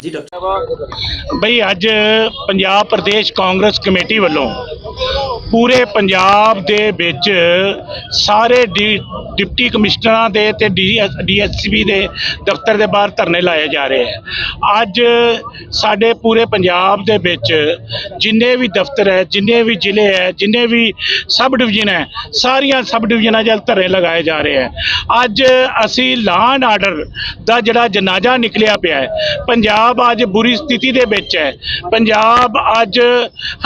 ਜੀ ਡਾਕਟਰ ਬਈ ਅੱਜ ਪੰਜਾਬ ਪ੍ਰਦੇਸ਼ ਕਾਂਗਰਸ ਕਮੇਟੀ ਵੱਲੋਂ ਪੂਰੇ ਪੰਜਾਬ ਦੇ ਵਿੱਚ ਸਾਰੇ ਡੀ- ਡਿਪਟੀ ਕਮਿਸ਼ਨਰਾਂ ਦੇ ਤੇ ਡੀਐਸਪੀ ਦੇ ਦਫ਼ਤਰ ਦੇ ਬਾਹਰ ਧਰਨੇ ਲਾਏ ਜਾ ਰਹੇ ਹੈ। ਅੱਜ ਸਾਡੇ ਪੂਰੇ ਪੰਜਾਬ ਦੇ ਵਿੱਚ ਜਿੰਨੇ ਵੀ ਦਫ਼ਤਰ ਹੈ, ਜਿੰਨੇ ਵੀ ਜ਼ਿਲ੍ਹੇ ਹੈ, ਜਿੰਨੇ ਵੀ ਸਬ ਡਿਵੀਜ਼ਨ ਹੈ, ਸਾਰੀਆਂ ਸਬ ਡਿਵੀਜ਼ਨਾਂ 'ਚ ਧਰਨੇ ਲਗਾਏ ਜਾ ਰਹੇ ਹੈ। ਅੱਜ ਅਸੀਂ ਲਾਅ ਐਂਡ ਆਰਡਰ ਦਾ ਜਿਹੜਾ ਜਨਾਜ਼ਾ ਨਿਕਲਿਆ ਪਿਆ ਹੈ, ਪੰਜਾਬ ਅੱਜ ਬੁਰੀ ਸਥਿਤੀ ਦੇ ਵਿੱਚ ਹੈ। ਪੰਜਾਬ ਅੱਜ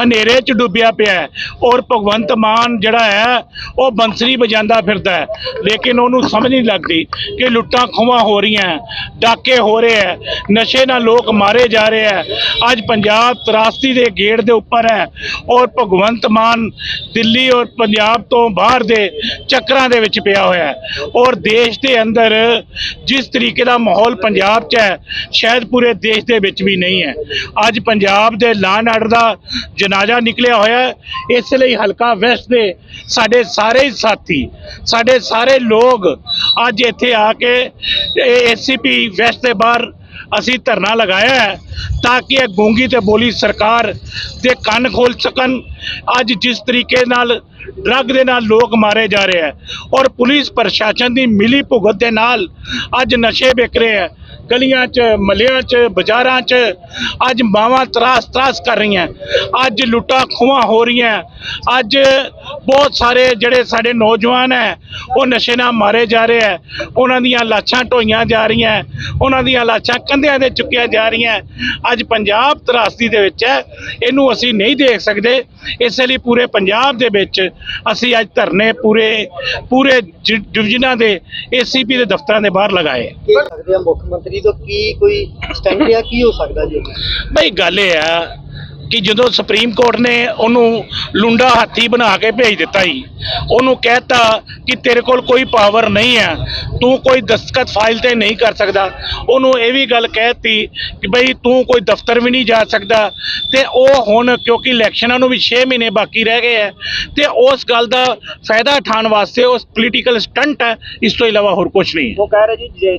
ਹਨੇਰੇ 'ਚ ਡੁੱਬਿਆ ਪਿਆ ਹੈ। ਔਰ ਭਗਵੰਤ ਮਾਨ ਜਿਹੜਾ ਹੈ, ਉਹ ਬੰਸਰੀ ਵਜਾਉਂਦਾ ਫਿਰਦਾ ਹੈ। ਲੇਕਿਨ ਉਹਨੂੰ ਸਮਝ ਨਹੀਂ ਲੱਗਦੀ ਕਿ ਲੁੱਟਾਂ ਖੋਹਾਂ ਹੋ ਰਹੀਆਂ ਡਾਕੇ ਹੋ ਰਹੇ ਹੈ, ਨਸ਼ੇ ਨਾਲ ਲੋਕ ਮਾਰੇ ਜਾ ਰਹੇ ਹੈ। ਅੱਜ ਪੰਜਾਬ ਤਰਾਸਤੀ ਦੇ ਗੇੜ ਦੇ ਉੱਪਰ ਹੈ ਔਰ ਭਗਵੰਤ ਮਾਨ ਦਿੱਲੀ ਔਰ ਪੰਜਾਬ ਤੋਂ ਬਾਹਰ ਦੇ ਚੱਕਰਾਂ ਦੇ ਵਿੱਚ ਪਿਆ ਹੋਇਆ ਹੈ। ਔਰ ਦੇਸ਼ ਦੇ ਅੰਦਰ ਜਿਸ ਤਰੀਕੇ ਦਾ ਮਾਹੌਲ ਪੰਜਾਬ 'ਚ ਹੈ, ਸ਼ਾਇਦ ਪੂਰੇ ਦੇਸ਼ ਦੇ ਵਿੱਚ ਵੀ ਨਹੀਂ ਹੈ। ਅੱਜ ਪੰਜਾਬ ਦੇ ਲਾਅ ਆਰਡਰ ਦਾ ਜਨਾਜ਼ਾ ਨਿਕਲਿਆ ਹੋਇਆ ਹੈ, ਇਸ ਲਈ ਹਲਕਾ ਵੈਸਟ ਦੇ ਸਾਡੇ ਸਾਰੇ ਸਾਥੀ, ਸਾਡੇ ਸਾਰੇ ਲੋਕ ਅੱਜ ਇੱਥੇ ਆ ਕੇ ਏਸੀਪੀ ਵੈਸਟ ਦੇ ਬਾਹਰ ਅਸੀਂ ਧਰਨਾ ਲਗਾਇਆ ਹੈ ਤਾਂ ਕਿ ਇਹ ਗੂੰਗੀ ਤੇ ਬੋਲੀ ਸਰਕਾਰ ਦੇ ਕੰਨ ਖੋਲ ਸਕਣ। ਅੱਜ ਜਿਸ ਤਰੀਕੇ ਨਾਲ ਡਰੱਗ ਦੇ ਨਾਲ ਲੋਕ ਮਾਰੇ ਜਾ ਰਹੇ ਹੈ ਔਰ ਪੁਲਿਸ ਪ੍ਰਸ਼ਾਸਨ ਦੀ ਮਿਲੀ ਭੁਗਤ ਦੇ ਨਾਲ ਅੱਜ ਨਸ਼ੇ ਵਿਕ ਰਹੇ ਹੈ। ਗਲੀਆਂ 'ਚ ਮੱਲਿਆਂ 'ਚ, ਬਾਜ਼ਾਰਾਂ 'ਚ ਅੱਜ ਮਾਵਾਂ ਤਰਾਸ ਤਰਾਸ ਕਰ ਰਹੀਆਂ ਅੱਜ ਲੁੱਟਾਂ ਖੋਹਾਂ ਹੋ ਰਹੀਆਂ ਅੱਜ ਬਹੁਤ ਸਾਰੇ ਜਿਹੜੇ ਸਾਡੇ ਨੌਜਵਾਨ ਹੈ, ਉਹ ਨਸ਼ੇ ਨਾਲ ਮਾਰੇ ਜਾ ਰਹੇ ਹੈ। ਉਹਨਾਂ ਦੀਆਂ ਲਾਸ਼ਾਂ ਢੋਈਆਂ ਜਾ ਰਹੀਆਂ ਉਹਨਾਂ ਦੀਆਂ ਲਾਸ਼ਾਂ ਕੰਧਿਆਂ ਦੇ ਚੁੱਕੀਆਂ ਜਾ ਰਹੀਆਂ ਅੱਜ ਪੰਜਾਬ ਤਰਾਸਦੀ ਦੇ ਵਿੱਚ ਹੈ। ਇਹਨੂੰ ਅਸੀਂ ਨਹੀਂ ਦੇਖ ਸਕਦੇ। ਇਸ ਲਈ ਪੂਰੇ ਪੰਜਾਬ ਦੇ ਵਿੱਚ ਅਸੀਂ ਅੱਜ ਧਰਨੇ ਪੂਰੇ ਪੂਰੇ ਡਿਵੀਜ਼ਨਾਂ ਦੇ ਏਸੀਪੀ ਦੇ ਦਫ਼ਤਰਾਂ ਦੇ ਬਾਹਰ ਲਗਾਏ। ਸਕਦੇ ਆ ਮੁੱਖ ਮੰਤਰੀ ਤੋਂ ਕੀ ਕੋਈ ਸਟੈਂਡ ਲਿਆ ਕੀ ਹੋ ਸਕਦਾ ਜੀ? ਬਈ ਗੱਲ ਇਹ ਆ ਕਿ ਜਦੋਂ ਸੁਪਰੀਮ ਕੋਰਟ ਨੇ ਉਹਨੂੰ ਲੁੰਡਾ ਹਾਥੀ ਬਣਾ ਕੇ ਭੇਜ ਦਿੱਤਾ ਹੀ ਉਹਨੂੰ ਕਹਿਤਾ ਕਿ ਤੇਰੇ ਕੋਲ ਕੋਈ ਪਾਵਰ ਨਹੀਂ ਹੈ, ਤੂੰ ਕੋਈ ਦਸਤਖਤ ਫਾਈਲ ਤੇ ਨਹੀਂ ਕਰ ਸਕਦਾ। ਉਹਨੂੰ ਇਹ ਵੀ ਗੱਲ ਕਹਿਤੀ ਕਿ ਬਈ ਤੂੰ ਕੋਈ ਦਫ਼ਤਰ ਵੀ ਨਹੀਂ ਜਾ ਸਕਦਾ। ਤੇ ਉਹ ਹੁਣ ਕਿਉਂਕਿ ਇਲੈਕਸ਼ਨਾਂ ਨੂੰ ਵੀ 6 ਮਹੀਨੇ ਬਾਕੀ ਰਹਿ ਗਏ ਹੈ, ਤੇ ਉਸ ਗੱਲ ਦਾ ਫਾਇਦਾ ਉਠਾਉਣ ਵਾਸਤੇ ਉਸ ਪੋਲੀਟੀਕਲ ਸਟੰਟ ਹੈ, ਇਸ ਤੋਂ ਇਲਾਵਾ ਹੋਰ ਕੁਝ ਨਹੀਂ ਉਹ ਕਹਿ ਰਹੇ ਜੀ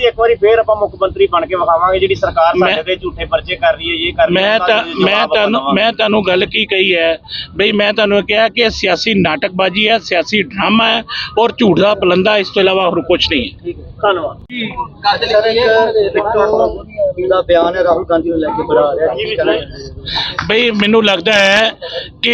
ਜੀ ਇੱਕ ਵਾਰੀ ਫੇਰ ਆਪਾਂ ਮੁੱਖ ਮੰਤਰੀ ਬਣ ਕੇ ਵਿਖਾਵਾਂਗੇ ਜਿਹੜੀ ਸਰਕਾਰ ਸਾਡੇ ਤੇ ਝੂਠੇ ਪਰਚੇ ਕਰ ਰਹੀ ਹੈ ਇਹ ਕਰ ਰਹੀ ਹੈ ਮੈਂ ਤਾਂ ਮੈਂ ਤੁਹਾਨੂੰ। ਮੈਂ ਤੁਹਾਨੂੰ ਗੱਲ ਕੀ ਕਹੀ ਹੈ? ਬਈ ਮੈਂ ਤੁਹਾਨੂੰ ਕਿਹਾ ਕਿ ਇਹ ਸਿਆਸੀ ਨਾਟਕਬਾਜ਼ੀ ਹੈ ਸਿਆਸੀ ਡਰਾਮਾ ਹੈ ਔਰ ਝੂਠ ਦਾ ਪਲੰਦਾ ਇਸ ਤੋਂ ਇਲਾਵਾ ਹੋਰ ਕੁਝ ਨਹੀਂ ਹੈ। ਧੰਨਵਾਦ। ਸਰ ਇੱਕ ਬਿੱਟੂ ਦਾ ਬਿਆਨ ਹੈ ਰਾਹੁਲ ਗਾਂਧੀ ਨੂੰ ਲੈ ਕੇ ਬੜਾ ਆ ਰਿਹਾ ਕੀ ਕਹਿਣਾ ਬਈ ਮੈਨੂੰ ਲੱਗਦਾ ਹੈ ਕਿ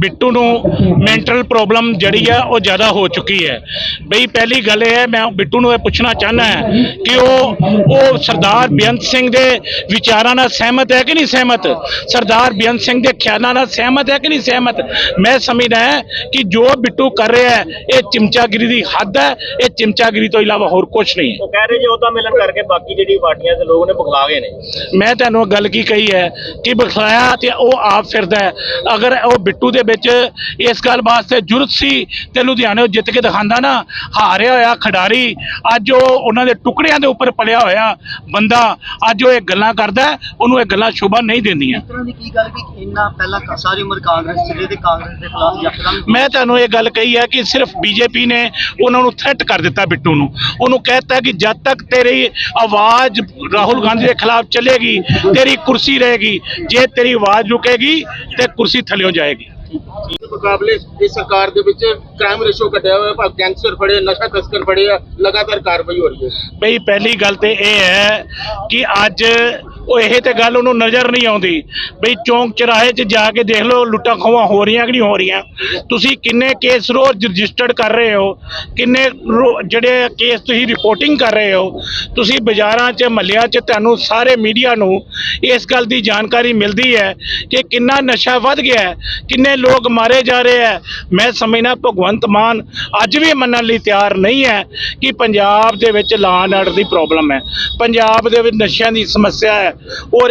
ਬਿੱਟੂ ਨੂੰ ਮੈਂਟਲ ਪ੍ਰੋਬਲਮ ਜਿਹੜੀ ਹੈ ਉਹ ਜ਼ਿਆਦਾ ਹੋ ਚੁੱਕੀ ਹੈ। ਬਈ ਪਹਿਲੀ ਗੱਲ ਇਹ ਹੈ ਮੈਂ ਬਿੱਟੂ ਨੂੰ ਇਹ ਪੁੱਛਣਾ ਚਾਹਨਾ ਹੈ ਕਿ ਉਹ ਉਹ ਸਰਦਾਰ ਬੇਅੰਤ ਸਿੰਘ ਦੇ ਵਿਚਾਰਾਂ ਨਾਲ ਸਹਿਮਤ ਹੈ ਕਿ ਨਹੀਂ ਸਹਿਮਤ? ਸਰਦਾਰ ਬੇਅੰਤ ਸਿੰਘ ਦੇ ਖਿਆਲਾਂ ਨਾਲ ਸਹਿਮਤ ਹੈ ਕਿ ਨਹੀਂ ਸਹਿਮਤ? ਮੈਂ ਸਮਝਦਾ ਹੈ ਕਿ ਜੋ ਬਿੱਟੂ ਕਰ ਰਿਹਾ ਹੈ ਇਹ ਚਮਚਾਗਿਰੀ ਦੀ ਹੱਦ ਹੈ ਇਹ ਚਮਚਾਗਿਰੀ ਤੋਂ ਇਲਾਵਾ ਹੋਰ ਕੁਝ ਨਹੀਂ ਹੈ। ਉਹ ਕਹਿ ਰਹੇ ਜੀ ਉਹਦਾ ਮਿਲਣ ਕਰਕੇ ਬਾਕੀ ਜਿਹੜੀ ਪਾਰਟੀਆਂ ਦੇ ਲੋਕ ਨੇ ਬਖਲਾ ਗਏ ਨੇ। ਮੈਂ ਤੁਹਾਨੂੰ ਗੱਲ ਕੀ ਕਹੀ ਹੈ ਕਿ ਬਖਲਾਇਆ ਤੇ ਉਹ ਆਪ ਫਿਰਦਾ ਹੈ। ਅਗਰ ਉਹ ਬਿੱਟੂ ਦੇ ਵਿੱਚ ਇਸ ਗੱਲ ਵਾਸਤੇ ਜੁਰਤ ਸੀ ਤੇ ਲੁਧਿਆਣੇ ਜਿੱਤ ਕੇ ਦਿਖਾਉਂਦਾ ਨਾ ਹਾਰਿਆ ਹੋਇਆ ਖਿਡਾਰੀ ਅੱਜ ਉਹ ਉਹਨਾਂ ਦੇ ਟੁਕੜਿਆਂ ਦੇ ਉੱਪਰ ਪਲਿਆ ਹੋਇਆ ਬੰਦਾ ਅੱਜ ਉਹ ਇਹ ਗੱਲਾਂ ਕਰਦਾ ਉਹਨੂੰ ਇਹ ਗੱਲਾਂ ਸ਼ੋਭਾ ਨਹੀਂ ਦਿੰਦੀਆਂ। ਇਸ ਤਰ੍ਹਾਂ ਦੀ ਕੀ ਗੱਲ ਕਿ ਇੰਨਾ ਪਹਿਲਾਂ ਕ- ਸਾਰੀ ਉਮਰ ਕਾਂਗਰਸ ਚਲੇ ਤੇ ਕਾਂਗਰਸ ਦੇ ਖਿਲਾਫ ਯਕਦਮ ਮੈਂ ਤੁਹਾਨੂੰ ਇਹ ਗੱਲ ਕਹੀ ਹੈ ਕਿ ਸਿਰਫ ਬੀਜੇਪੀ ਨੇ ਉਹਨਾਂ ਨੂੰ ਥ੍ਰੈਟ ਕਰ ਦਿੱਤਾ ਬਿੱਟੂ ਨੂੰ। ਉਹਨੂੰ ਕਹਿਤਾ ਕਿ ਜਦ ਤੱਕ ਤੇਰੀ ਆਵਾਜ਼ ਰਾਹੁਲ ਗਾਂਧੀ ਦੇ ਖਿਲਾਫ ਚੱਲੇਗੀ ਤੇਰੀ ਕੁਰਸੀ ਰਹੇਗੀ ਜੇ ਤੇਰੀ ਆਵਾਜ਼ ਰੁਕੇਗੀ ਤੇ ਕੁਰਸੀ ਥੱਲਿਓ ਜਾਏਗੀ। ਮੁਕਾਬਲੇ ਇਸ ਸਰਕਾਰ ਦੇ ਵਿੱਚ ਕ੍ਰਾਈਮ ਰੇਸ਼ੋ ਘਟਿਆ ਹੋਇਆ, ਭਾਵ ਗੈਂਗਸਟਰ ਫੜੇ, ਨਸ਼ਾ ਤਸਕਰ ਫੜੇ ਆ, ਲਗਾਤਾਰ ਕਾਰਵਾਈ ਹੋ ਰਹੀ ਹੈ। ਬਈ ਪਹਿਲੀ ਗੱਲ ਤੇ ਇਹ ਹੈ ਕਿ ਅੱਜ ਉਹ ਇਹ ਤੇ ਗੱਲ ਉਹਨੂੰ ਨਜ਼ਰ ਨਹੀਂ ਆਉਂਦੀ। ਬਈ ਚੌਂਕ ਚਰਾਹੇ 'ਚ ਜਾ ਕੇ ਦੇਖ ਲਓ, ਲੁੱਟਾਂ ਖੋਹਾਂ ਹੋ ਰਹੀਆਂ ਕਿ ਨਹੀਂ ਹੋ ਰਹੀਆਂ। ਤੁਸੀਂ ਕਿੰਨੇ ਕੇਸ ਰੋਜ਼ ਰਜਿਸਟਰਡ ਕਰ ਰਹੇ ਹੋ? ਕਿੰਨੇ ਰੋ- ਜਿਹੜੇ ਕੇਸ ਤੁਸੀਂ ਰਿਪੋਰਟਿੰਗ ਕਰ ਰਹੇ ਹੋ? ਤੁਸੀਂ ਬਾਜ਼ਾਰਾਂ 'ਚ, ਮਹੱਲਿਆਂ 'ਚ ਤੁਹਾਨੂੰ ਸਾਰੇ ਮੀਡੀਆ ਨੂੰ ਇਸ ਗੱਲ ਦੀ ਜਾਣਕਾਰੀ ਮਿਲਦੀ ਹੈ ਕਿ ਕਿੰਨਾ ਨਸ਼ਾ ਵੱਧ ਗਿਆ ਹੈ, ਕਿੰਨੇ ਲੋਕ ਮਾਰੇ ਜਾ ਰਹੇ ਹੈ। ਮੈਂ ਸਮਝਣਾ ਭਗਵੰਤ ਮਾਨ ਅੱਜ ਵੀ ਮੰਨਣ ਲਈ ਤਿਆਰ ਨਹੀਂ ਹੈ ਕਿ ਪੰਜਾਬ ਦੇ ਵਿੱਚ ਲਾਅ ਐਂਡ ਆਰਡਰ ਦੀ ਪ੍ਰੋਬਲਮ ਹੈ। ਪੰਜਾਬ ਦੇ ਵਿੱਚ ਨਸ਼ਿਆਂ ਦੀ ਸਮੱਸਿਆ ਹੈ। ਔਰ